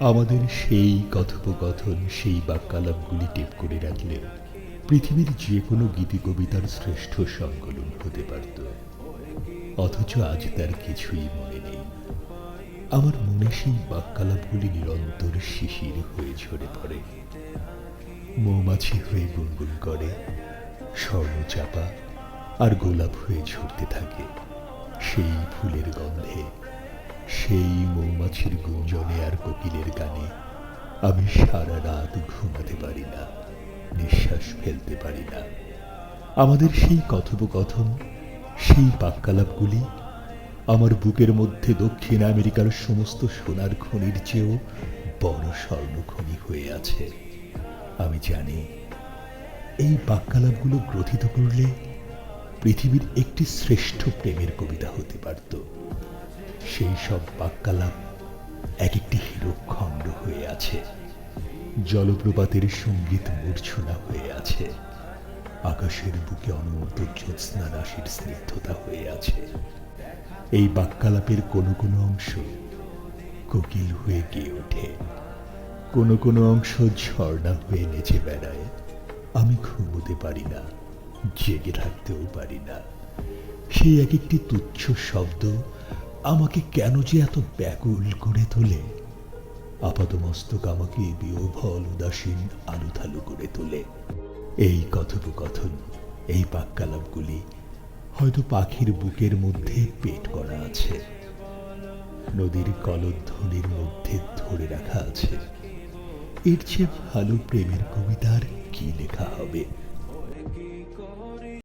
আমাদের সেই কথোপকথন, সেই বাক্যালাপগুলি টেপ করে রাখলে পৃথিবীর যে কোনো গীতি কবিতার শ্রেষ্ঠ সংকলন হতে পারত। অথচ আজ তার কিছুই মনে নেই। আমার মনে সেই বাক্যালাপগুলি নিরন্তর শিশির হয়ে ঝরে পড়ে। মৌমাছি হয়ে গুনগুন করে স্বর্ণচাপা আর গোলাপ হয়ে ঝরতে থাকে। সেই ফুলের গন্ধে সেই মৌমাছির গুঞ্জনে আর কোকিলের গানে আমি সারা রাত ঘুমাতে পারি না, নিঃশ্বাস ফেলতে পারি না। আমাদের সেই কথোপকথন, সেই বাক্যালাপগুলি আমার বুকের মধ্যে দক্ষিণ আমেরিকার সমস্ত সোনার খনির চেয়েও বড় স্বর্ণখনি হয়ে আছে। আমি জানি, এই বাক্যালাপগুলো গ্রথিত করলে পৃথিবীর একটি শ্রেষ্ঠ প্রেমের কবিতা হতে পারত। সেই সব বাক্যালাপ এক একটি হীরকখণ্ড হয়ে আছে। জলপ্রপাতের সংগীত মূর্ছনা হয়ে আছে। আকাশের বুকে অনন্ত জ্যোৎস্না রাশির স্নিগ্ধতা হয়ে আছে। এই বাক্যালাপের কোনো কোনো অংশ কোকিল হয়ে গিয়ে ওঠে। কোনো কোনো অংশ ঝর্ণা হয়ে নেচে বেড়ায়। আমি ঘুমোতে পারি না, জেগে থাকতেও পারি না। সেই এক একটি তুচ্ছ শব্দ আমাকে কেন যে এত ব্যাকুল করে তোলে? আপাতমস্তক আমাকে বিয়োভল উদাসীন আলুথালু করে তোলে। এই কথোপকথন, এই বাক্যালাপগুলি হয়তো পাখির বুকের মধ্যে পেট করা আছে। নদীর কলধ্বনির মধ্যে ধরে রাখা আছে। এর চেয়ে ভালো প্রেমের কবিতার কি লেখা হবে?